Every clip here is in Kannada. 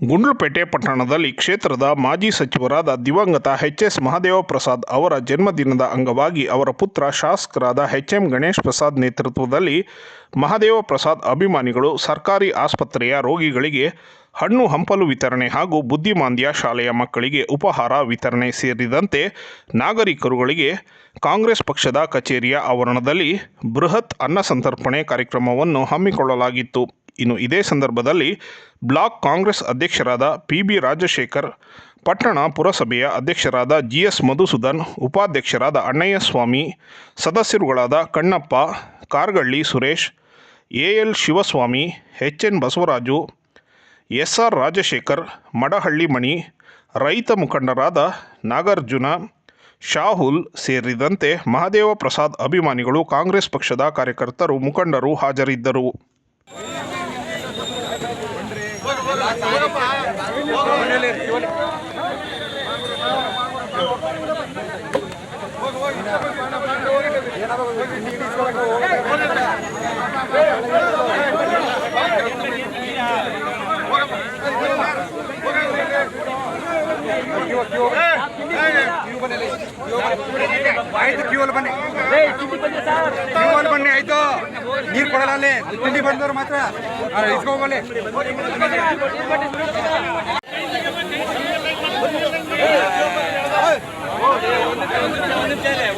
ಗುಂಡ್ಲುಪೇಟೆ ಪಟ್ಟಣದಲ್ಲಿ ಕ್ಷೇತ್ರದ ಮಾಜಿ ಸಚಿವರಾದ ದಿವಂಗತ ಎಚ್ ಎಸ್ ಮಹಾದೇವ ಪ್ರಸಾದ್ ಅವರ ಜನ್ಮದಿನದ ಅಂಗವಾಗಿ ಅವರ ಪುತ್ರ ಶಾಸಕರಾದ ಎಚ್ ಎಂ ಗಣೇಶ್ ಪ್ರಸಾದ್ ನೇತೃತ್ವದಲ್ಲಿ ಮಹಾದೇವ ಪ್ರಸಾದ್ ಅಭಿಮಾನಿಗಳು ಸರ್ಕಾರಿ ಆಸ್ಪತ್ರೆಯ ರೋಗಿಗಳಿಗೆ ಹಣ್ಣು ಹಂಪಲು ವಿತರಣೆ ಹಾಗೂ ಬುದ್ಧಿಮಾಂದ್ಯ ಶಾಲೆಯ ಮಕ್ಕಳಿಗೆ ಉಪಹಾರ ವಿತರಣೆ ಸೇರಿದಂತೆ ನಾಗರಿಕರುಗಳಿಗೆ ಕಾಂಗ್ರೆಸ್ ಪಕ್ಷದ ಕಚೇರಿಯ ಆವರಣದಲ್ಲಿ ಬೃಹತ್ ಅನ್ನ ಸಂತರ್ಪಣೆ ಕಾರ್ಯಕ್ರಮವನ್ನು ಹಮ್ಮಿಕೊಳ್ಳಲಾಗಿತ್ತು. ಇನ್ನು ಇದೇ ಸಂದರ್ಭದಲ್ಲಿ ಬ್ಲಾಕ್ ಕಾಂಗ್ರೆಸ್ ಅಧ್ಯಕ್ಷರಾದ ಪಿ ಬಿ ರಾಜಶೇಖರ್, ಪಟ್ಟಣ ಪುರಸಭೆಯ ಅಧ್ಯಕ್ಷರಾದ ಜಿ ಎಸ್ ಮಧುಸೂದನ್, ಉಪಾಧ್ಯಕ್ಷರಾದ ಅಣ್ಣಯ್ಯ Swamy ಸದಸ್ಯರುಗಳಾದ Kannappa, Kargalli Suresh A L Shivaswamy H N Basavaraju S R Rajashekar, Madahalli Mani, ರೈತ ಮುಖಂಡರಾದ ನಾಗಾರ್ಜುನ, ಶಾಹುಲ್ ಸೇರಿದಂತೆ ಮಹಾದೇವ ಪ್ರಸಾದ್ ಅಭಿಮಾನಿಗಳು ಕಾಂಗ್ರೆಸ್ ಪಕ್ಷದ ಕಾರ್ಯಕರ್ತರು, ಮುಖಂಡರು ಹಾಜರಿದ್ದರು. ಆಯ್ತು ಕ್ಯೂ ಅಲ್ಲಿ ಬನ್ನಿ ಕ್ಯೂ ಬನ್ನಿ ಆಯ್ತು ನೀರು ಕೊಡಲ್ಲ ಅಲ್ಲಿ ತಿಂಡಿ ಬಂದವ್ರು ಮಾತ್ರ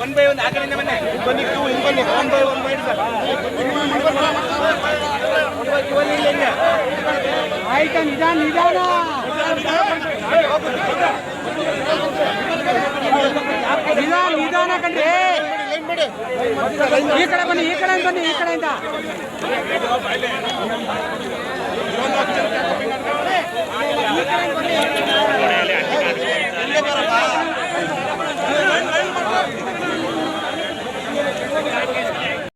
ಒನ್ ಬೈ ಒನ್ ಬನ್ನಿ ಬನ್ನಿ ನಿಧಾನ ನಿಧಾನ ನಿಧಾನ ನಿಧಾನ ಕಣ್ರಿ ಈ ಕಡೆ ಬನ್ನಿ, ಈ ಕಡೆ ಬನ್ನಿ, ಈ ಕಡೆಯಿಂದ.